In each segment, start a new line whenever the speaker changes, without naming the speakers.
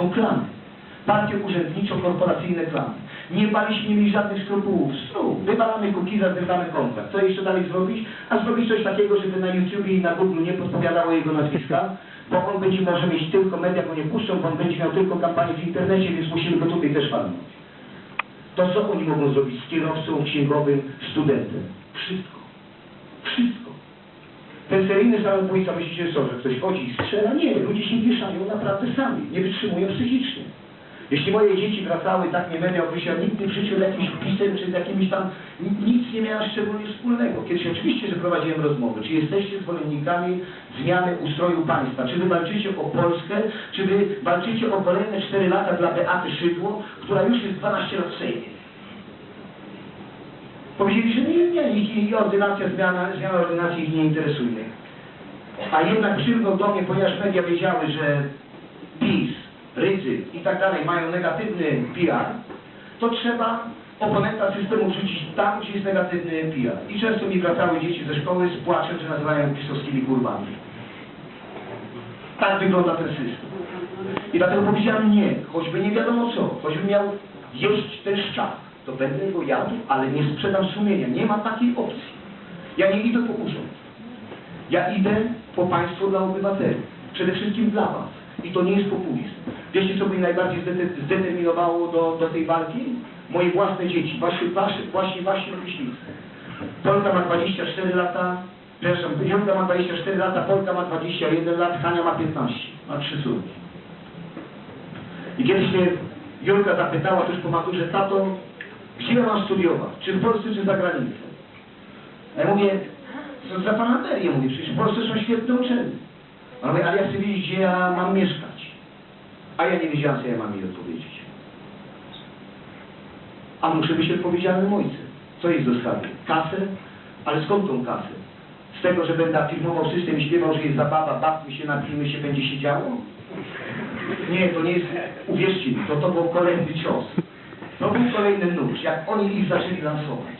są klany. Partie urzędniczo-korporacyjne klany. Nie baliśmy, mieli żadnych skrupułów. Stru, wywalamy Kukiza, zrywamy kontrakt. Co jeszcze dalej zrobić? A zrobić coś takiego, żeby na YouTubie i na Google nie podpowiadało jego nazwiska, bo on będzie może mieć tylko media, go nie puszczą, bo on będzie miał tylko kampanię w internecie, więc musimy go tutaj też walnąć. To co oni mogą zrobić z kierowcą, księgowym, studentem? Wszystko. Wszystko. Ten seryjny samobójca myślicie, co, że ktoś chodzi i strzela? Nie, ludzie się wieszają naprawdę sami, nie wytrzymują psychicznie. Jeśli moje dzieci wracały, tak mnie media określały, nigdy w życiu jakimś pisem czy z jakimiś tam, ni- nic nie miałem szczególnie wspólnego. Kiedyś oczywiście, że prowadziłem rozmowy, czy jesteście zwolennikami zmiany ustroju państwa, czy wy walczycie o Polskę, czy wy walczycie o kolejne 4 lata dla Beaty Szydło, która już jest 12 lat w Sejmie. Powiedzieli, że nie, nie, ich, ich ordynacja, zmiana, zmiana ordynacji ich nie interesuje. A jednak przylgnął do mnie, ponieważ media wiedziały, że PiS, Rydzy i tak dalej mają negatywny PR, to trzeba oponenta systemu wrzucić tam, gdzie jest negatywny PR. I często mi wracały dzieci ze szkoły z płaczem, że nazywają pisowskimi kurwami. Tak wygląda ten system. I dlatego powiedziałem nie, choćby nie wiadomo co, choćby miał jeść ten szczak, to będę go jadł, ale nie sprzedam sumienia. Nie ma takiej opcji. Ja nie idę po urząd. Ja idę po państwo dla obywateli. Przede wszystkim dla was. I to nie jest populizm. Wiecie, co mnie najbardziej zdete- zdeterminowało do, do tej walki? Moje własne dzieci, właśnie wasze, właśnie właśnie myśliwce. Polka ma 24 lata, przepraszam, Julka ma 24 lata, Polka ma 21 lat, Hania ma 15. Ma trzy córki. I kiedyś mnie Julka zapytała tuż po maturze, tato, ja mam studiować? Czy w Polsce, czy za granicą? Ja mówię, co za fanaterię, mówię, przecież w Polsce są świetne uczelnie. Ona mówi, ale ja chcę wiedzieć, gdzie ja mam mieszkać. A ja nie wiedziałam, co ja mam jej odpowiedzieć. A muszę być odpowiedzialnym ojcem. Co jej zostawię? Kasę? Ale skąd tą kasę? Z tego, że będę afirmował system i śpiewał, że jest zabawa, bawmy się, napijmy się, będzie się działo? Nie, to nie jest, uwierzcie mi, to, to był kolejny cios. To był kolejny nóż, jak oni ich zaczęli lansować.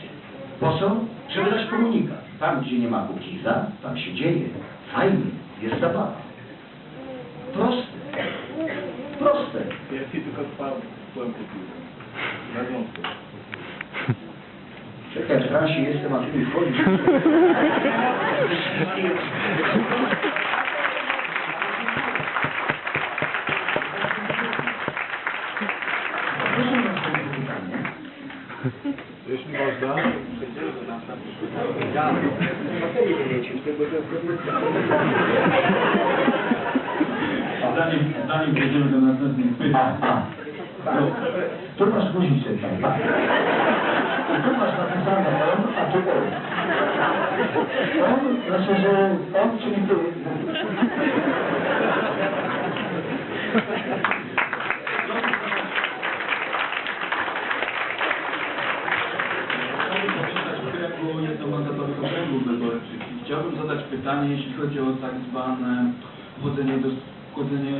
Po co? Żeby dać komunikat. Tam, gdzie nie ma Kukiza, tam się dzieje. Fajnie, jest zabawa. Proste. Proste.
Ja ci tylko spałem, kupił. Na wątku.
Czekaj, w transie jestem, a ty mi wchodzisz. Proszę następne pytanie.
Jeśli można, przejdziemy do następnego pytania.
Ja, baterii nie miecie, tylko
Zanim, zanim przejdziemy do następnych
A,
pytań,
a. No, tu masz różnicę tam. Tu masz napisane on, a tu on. On, znaczy, że on, czyli ty.
chciałbym zapytać o kręgu jednomandatowych okręgów wyborczych. I chciałbym zadać pytanie, jeśli chodzi o tak zwane wchodzenie do wchodzenie,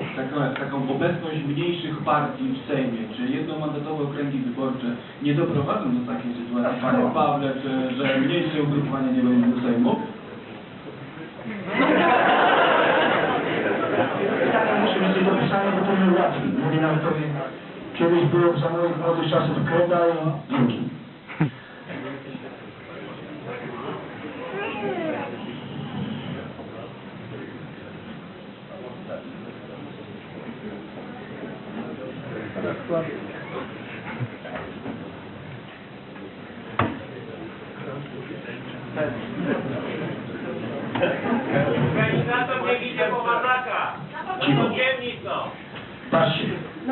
e, taka, taką obecność mniejszych partii w Sejmie. Czy jednomandatowe okręgi wyborcze nie doprowadzą do takiej sytuacji, panie Pawle, że, że mniejsze ugrupowania nie wejdą do Sejmu?
Mieć sobie dopisane, bo to mi łatwiej. Mówię nam to, kiedyś było za moich młodych czasów kreda i.
Organizator nie idzie po mazaka.
Cicho.
Ciemnicą.
Patrzcie.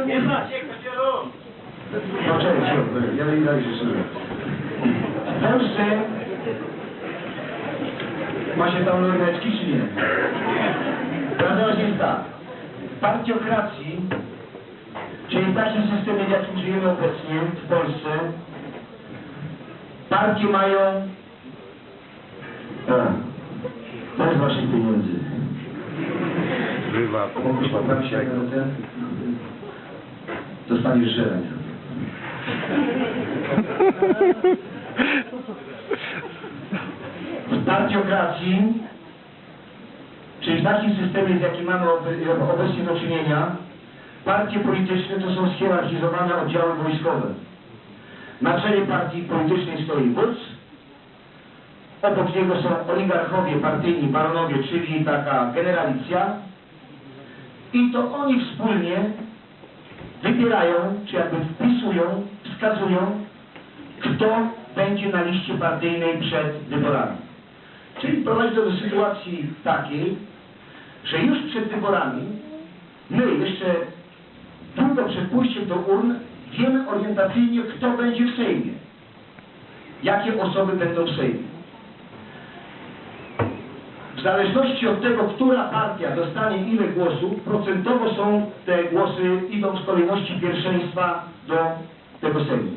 Nie znacie, kto się rusz.
Poczekaj, ja nie daj się sobie. W Polsce ma się tam lorneczki, czy nie? Prawda jest tak. W partiokracji, czyli w takim systemie, w jakim żyjemy obecnie w Polsce, partie mają... A, bez waszych pieniędzy. Jak na ten? Dostaniesz żeleń. W partiokracji, czyli w takim systemie, z jakim mamy obe- obecnie do czynienia, Partie polityczne to są schierarchizowane oddziały wojskowe. Na czele partii politycznej stoi wódz, obok niego są oligarchowie partyjni, baronowie, czyli taka generalicja i to oni wspólnie wybierają, czy jakby wpisują, wskazują, kto będzie na liście partyjnej przed wyborami. Czyli prowadzi to do sytuacji takiej, że już przed wyborami my jeszcze długo przed pójściem do urn wiemy orientacyjnie, kto będzie w Sejmie. Jakie osoby będą w Sejmie. W zależności od tego, która partia dostanie ile głosów, procentowo są te głosy, idą z kolejności pierwszeństwa do tego Sejmu.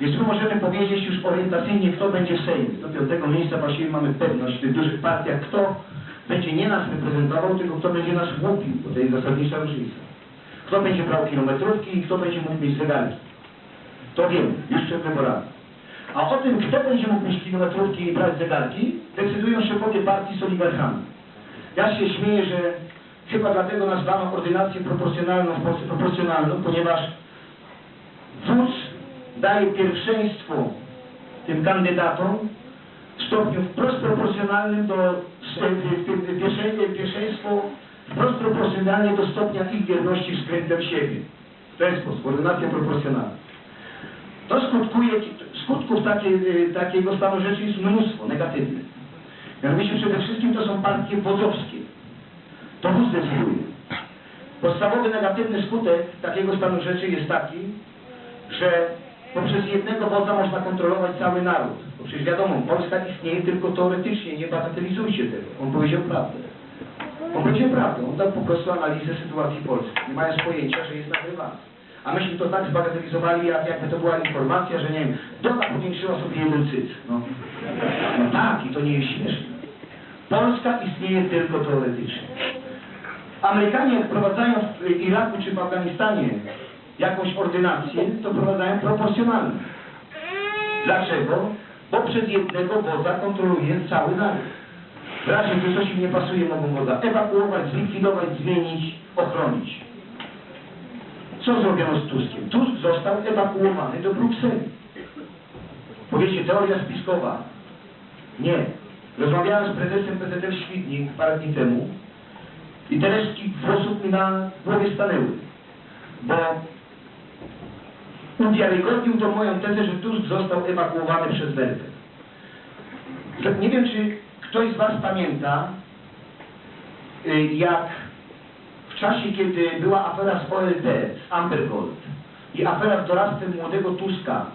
Więc my możemy powiedzieć już orientacyjnie, kto będzie w Sejmie. Do piątego miejsca właściwie mamy pewność w tych dużych partiach, kto będzie nie nas reprezentował, tylko kto będzie nas łupił, bo to jest zasadnicza różnica. Kto będzie brał kilometrówki i kto będzie mógł mieć zegarki. To wiemy, już przed wyborami. A o tym, kto będzie mógł mieć kilometrówki i brać zegarki, decydują szefowie partii z oligarchami. Ja się śmieję, że chyba dlatego nazwano ordynację proporcjonalną w Polsce proporcjonalną, ponieważ wódz daje pierwszeństwo tym kandydatom w stopniu wprost proporcjonalnym do pierwsze- pierwszeństwo wprost proporcjonalnie do stopnia ich wierności względem siebie. W ten sposób, ordynacja proporcjonalna. To skutkuje, skutków takie, takiego stanu rzeczy jest mnóstwo negatywnych. Mianowicie przede wszystkim to są partie wodzowskie. To wódz decyduje. Podstawowy negatywny skutek takiego stanu rzeczy jest taki, że poprzez jednego wodza można kontrolować cały naród. Bo przecież wiadomo, Polska istnieje tylko teoretycznie, nie bagatelizujcie tego. On powiedział prawdę. On powiedział prawdę, on dał po prostu analizę sytuacji Polski, nie mając pojęcia, że jest nagrywany. A myśmy to tak zbagatelizowali, jak, jakby to była informacja, że nie wiem, Doda powiększyła sobie jeden cyc. No. no tak, i to nie jest śmieszne. Polska istnieje tylko teoretycznie. Amerykanie wprowadzają w Iraku czy w Afganistanie jakąś ordynację, to wprowadzają proporcjonalnie. Dlaczego? Bo przez jednego wodza kontroluje cały naród. W razie, gdy coś im nie pasuje, mogą wodza ewakuować, zlikwidować, zmienić, ochronić. Co zrobiono z Tuskiem? Tusk został ewakuowany do Brukseli. Powiecie, teoria spiskowa. Nie. Rozmawiałem z prezesem PZL Świdnik parę dni temu i te resztki włosów mi na głowie stanęły. Bo uwiarygodnił tą moją tezę, że Tusk został ewakuowany przez. Że- Nie wiem, czy ktoś z Was pamięta, y, jak w czasie, kiedy była afera z OLT, z Amber Gold i afera z doradztwem młodego Tuska,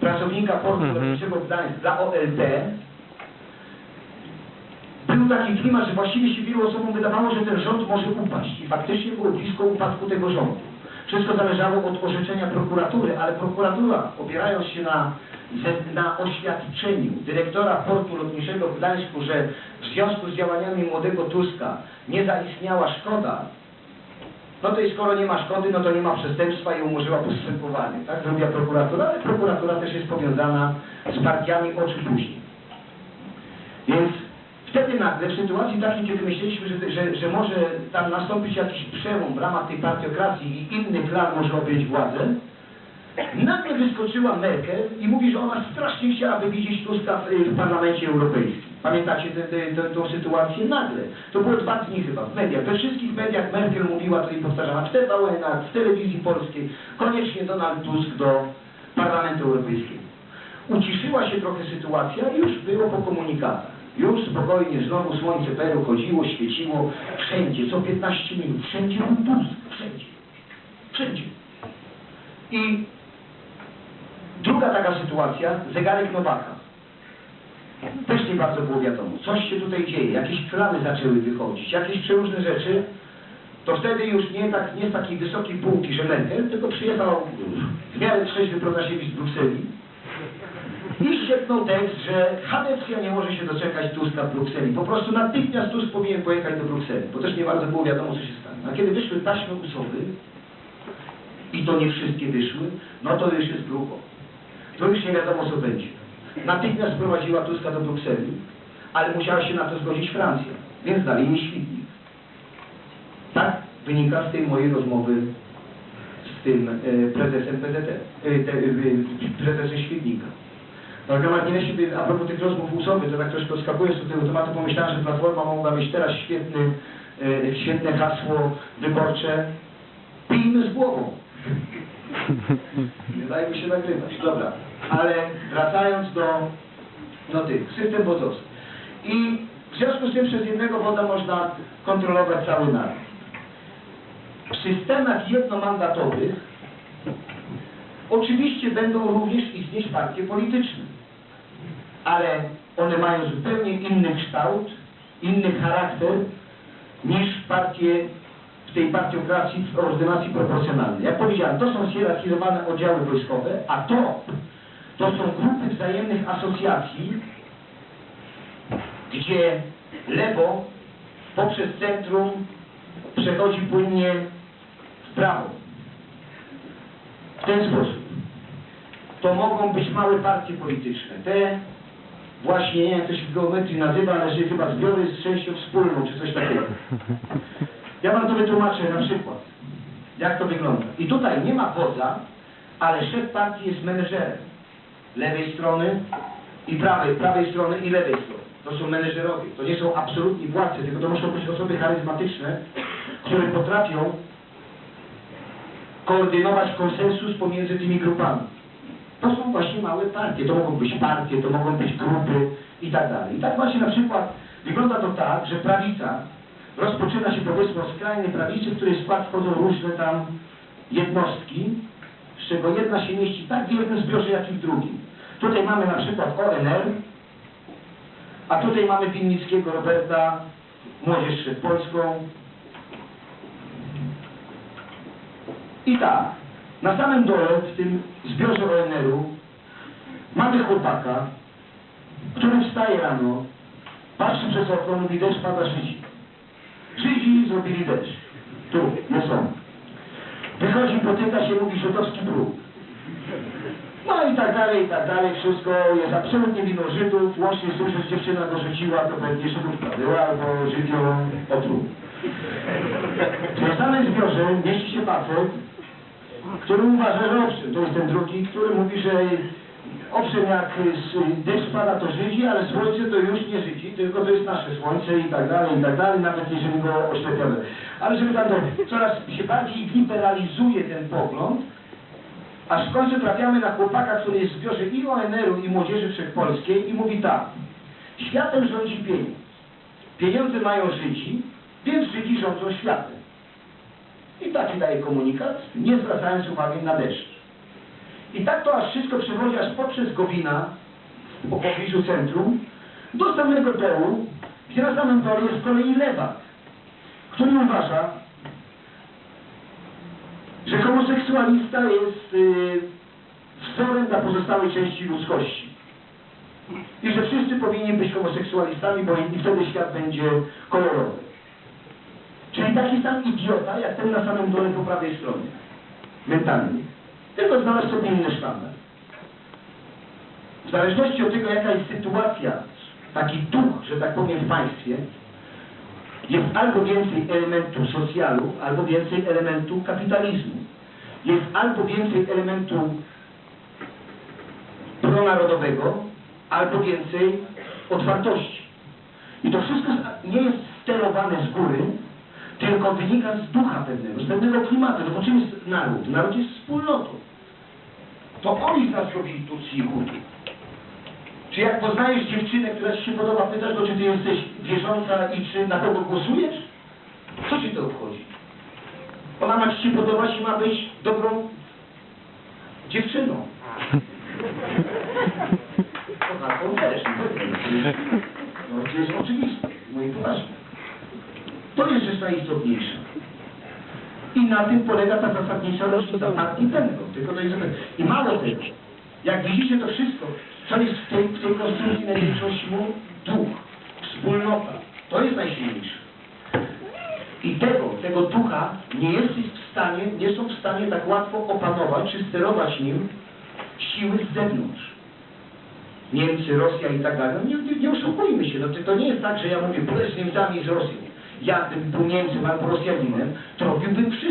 pracownika portu lotniczego Gdańsk dla OLT, był taki klimat, że właściwie się wielu osobom wydawało, że ten rząd może upaść i faktycznie było blisko upadku tego rządu. Wszystko zależało od orzeczenia prokuratury, ale prokuratura, opierając się na, na oświadczeniu dyrektora portu lotniczego w Gdańsku, że w związku z działaniami młodego Tuska nie zaistniała szkoda, no to i skoro nie ma szkody, no to nie ma przestępstwa i umorzyła postępowanie. Tak zrobiła prokuratura, ale prokuratura też jest powiązana z partiami o czym później. Nagle, w sytuacji takiej, kiedy myśleliśmy, że, że, że może tam nastąpić jakiś przełom w ramach tej partiokracji i inny klan może objąć władzę, nagle wyskoczyła Merkel i mówi, że ona strasznie chciałaby widzieć Tuska w, w Parlamencie Europejskim. Pamiętacie tę sytuację? Nagle. To było dwa dni chyba w mediach. We wszystkich mediach Merkel mówiła to i powtarzała. W TVN-ach, w telewizji polskiej. Koniecznie Donald Tusk do Parlamentu Europejskiego. Uciszyła się trochę sytuacja i już było po komunikatach. Już spokojnie, znowu słońce Peru chodziło, świeciło, wszędzie, co 15 minut, wszędzie Tusk, wszędzie, wszędzie. I druga taka sytuacja, zegarek Nowaka. Też nie bardzo było wiadomo, coś się tutaj dzieje, jakieś plany zaczęły wychodzić, jakieś przeróżne rzeczy, to wtedy już nie, tak, nie z takiej wysokiej półki, że Merkel, tylko przyjechał w miarę trzeźwy Protasiewicz z Brukseli i ściepnął tekst, że Hadecja nie może się doczekać Tuska w Brukseli. Po prostu natychmiast Tusk powinien pojechać do Brukseli, bo też nie bardzo było wiadomo, co się stanie. A kiedy wyszły taśmy usowy, i to nie wszystkie wyszły, no to już jest grubo. To już nie wiadomo, co będzie. Natychmiast sprowadziła Tuska do Brukseli, ale musiała się na to zgodzić Francja, więc dali jej świdnik. Tak? wynika z tej mojej rozmowy z tym e, prezesem PZT, e, te, e, prezesem Świdnika. Droga Marginesie, a propos tych rozmów usowych, to tak troszkę odskakuję z tego tematu, pomyślałem, że Platforma mogła mieć teraz świetny, e, świetne hasło wyborcze. Pijmy z głową. Nie dajmy się nagrywać. Dobra, ale wracając do no tych, system wodowski. I w związku z tym przez jednego woda można kontrolować cały naród. W systemach jednomandatowych oczywiście będą również istnieć partie polityczne, ale one mają zupełnie inny kształt, inny charakter niż partie w tej partiokracji w ordynacji proporcjonalnej. Jak powiedziałem, to są zhierarchizowane oddziały wojskowe, a to, to są grupy wzajemnych asocjacji, gdzie lewo poprzez centrum przechodzi płynnie w prawo. W ten sposób. To mogą być małe partie polityczne. Te właśnie, nie jak to się w geometrii nazywa, ale że chyba zbiory z częścią wspólną, czy coś takiego. Ja wam to wytłumaczę na przykład, jak to wygląda. I tutaj nie ma wodza, ale szef partii jest menedżerem lewej strony i prawej, prawej strony i lewej strony. To są menedżerowie. To nie są absolutni władcy, tylko to muszą być osoby charyzmatyczne, które potrafią koordynować konsensus pomiędzy tymi grupami. To są właśnie małe partie. To mogą być partie, to mogą być grupy i tak dalej. I tak właśnie na przykład wygląda to tak, że prawica rozpoczyna się powiedzmy od skrajnej prawicy, w której skład wchodzą różne tam jednostki, z czego jedna się mieści tak w jednym zbiorze, jak i w drugim. Tutaj mamy na przykład ONR, a tutaj mamy Winnickiego Roberta, Młodzież Wszechpolską. I tak, na samym dole, w tym zbiorze ONR-u, mamy chłopaka, który wstaje rano, patrzy przez okno, mówi deszcz pada Żydzi. Żydzi zrobili deszcz. Tu, nie są. Wychodzi, potyka się, mówi żydowski brud. No i tak dalej, i tak dalej, wszystko jest absolutnie winą Żydów, łącznie z tym, że dziewczyna go rzuciła, to pewnie Żydówka była, albo Żyd ją otruł. W samym zbiorze mieści się facet, który uważa, że owszem, to jest ten drugi, który mówi, że owszem, jak deszcz pada to Żydzi, ale słońce to już nie Żydzi, tylko to jest nasze słońce i tak dalej, i tak dalej, nawet jeżeli go oślepiamy. Ale żeby tam to, coraz się bardziej liberalizuje ten pogląd, aż w końcu trafiamy na chłopaka, który jest w zbiorze i ONR-u i Młodzieży Wszechpolskiej i mówi tak, światem rządzi pieniądz. Pieniądze mają Żydzi, więc Żydzi rządzą światem. I taki daje komunikat, nie zwracając uwagi na deszcz. I tak to aż wszystko przechodzi aż poprzez Gowina, po pobliżu centrum, do samego dołu, gdzie na samym dole jest z kolei lewak, który uważa, że homoseksualista jest y, wzorem dla pozostałej części ludzkości. I że wszyscy powinni być homoseksualistami, bo wtedy świat będzie kolorowy. Czyli taki sam idiota, jak ten na samym dole po prawej stronie. Mentalnie. Tylko znalazł sobie inny sztandar. W zależności od tego, jaka jest sytuacja, taki duch, że tak powiem, w państwie, jest albo więcej elementu socjalu, albo więcej elementu kapitalizmu. Jest albo więcej elementu pronarodowego, albo więcej otwartości. I to wszystko nie jest sterowane z góry, tylko wynika z ducha pewnego, z pewnego klimatu. No bo czym jest naród? Naród jest wspólnotą. To oni z nas robili Tutsi i Hutu. Czy jak poznajesz dziewczynę, która ci się podoba, pytasz go, czy ty jesteś wierząca i czy na kogo głosujesz? Co ci to obchodzi? Ona ma ci się podobać i ma być dobrą dziewczyną. Kochaną też. No to jest oczywiste, no i poważne. To jest rzecz najistotniejsza. I na tym polega ta zasadnicza różnica partii będą. Tylko to jest I mało tego, jak widzicie to wszystko, co jest w tej, w tej konstrukcji największą siłą? Duch, wspólnota. To jest najsilniejsze. I tego, tego ducha nie jesteś w stanie, nie są w stanie tak łatwo opanować czy sterować nim siły z zewnątrz. Niemcy, Rosja i tak dalej. No Nie, nie, nie oszukujmy się, no, to- to nie jest tak, że ja mówię, pójdę z Niemcami i z Rosją. ja bym był Niemcem albo Rosjaninem, to robiłbym wszystko.